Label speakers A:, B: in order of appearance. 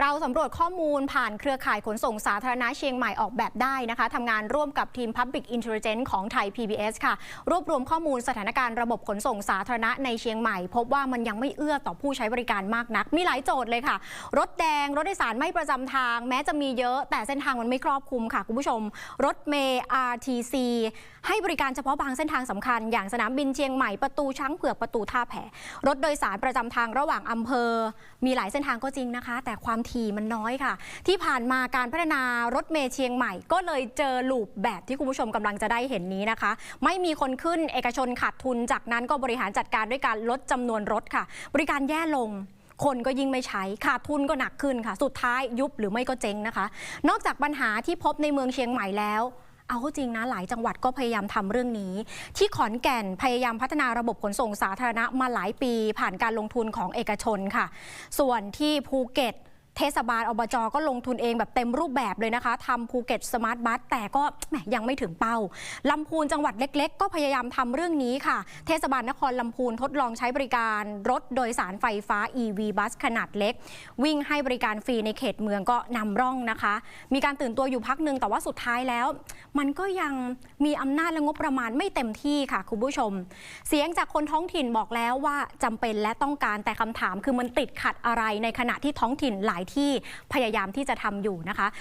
A: เราสำรวจข้อมูลผ่านเครือข่ายขนส่งสาธารณะเชียงใหม่ออกแบบได้นะคะทำงานร่วมกับทีม Public Intelligence ของไทย PBS ค่ะ รวบรวมข้อมูลสถานการณ์ระบบขนส่งสาธารณะในเชียงใหม่ พบว่ามันยังไม่เอื้อต่อผู้ใช้บริการมากนัก มีหลายโจทย์เลยค่ะ รถแดง รถโดยสารไม่ประจำทาง แม้จะมีเยอะ แต่เส้นทางมันไม่ครอบคลุมค่ะคุณผู้ชม รถเมย์ RTC ให้บริการเฉพาะบางเส้นทางสำคัญ อย่างสนามบินเชียงใหม่ประตูช้างเผือกประตูท่าแพรถโดยสารประจำทางระหว่างอำเภอ มีหลายเส้นทางก็จริงนะคะ แต่ความถี่มันน้อยค่ะ ที่ผ่านมาการพัฒนารถเมย์เชียงใหม่ ก็เลยเจอลูปแบบที่คุณผู้ชมกำลังจะได้เห็นนี้นะคะ ไม่มีคนขึ้นเอกชนขาดทุนจากนั้นก็บริหารจัดการด้วยการลดจำนวนรถค่ะ บริการแย่ลงคนก็ยิ่งไม่ใช้ขาดทุนก็หนักขึ้นค่ะ สุดท้ายยุบหรือไม่ก็เจ๊งนะคะ นอกจากปัญหาที่พบในเมืองเชียงใหม่แล้วเอาเข้าจริงนะ หลายจังหวัดก็พยายามทำเรื่องนี้ ที่ขอนแก่นพยายามพัฒนาระบบขนส่งสาธารณะมาหลายปี ผ่านการลงทุนของเอกชนค่ะ ส่วนที่ภูเก็ต เทศบาลอบจก็ลงทุนเองแบบเต็มรูปแบบเลยนะคะทำภูเก็ตสมาร์ทบัสแต่ก็แหมยังไม่ถึงเป้าลำพูนจังหวัดเล็ก ๆ ก็พยายามทำเรื่องนี้ค่ะ เทศบาลนครลำพูนทดลองใช้บริการรถโดยสารไฟฟ้า EV บัสขนาดเล็ก วิ่งให้บริการฟรีในเขตเมืองก็นำร่องนะคะ มีการตื่นตัวอยู่พักหนึ่งแต่ว่าสุดท้ายแล้ว มันก็ยังมีอำนาจและงบประมาณไม่เต็มที่ค่ะคุณผู้ชม เสียงจากคนท้องถิ่นบอกแล้วว่าจำเป็นและต้องการแต่คำถามคือมันติดขัดอะไรในขณะที่ท้องถิ่นหลายที่พยายามที่จะทำอยู่นะคะ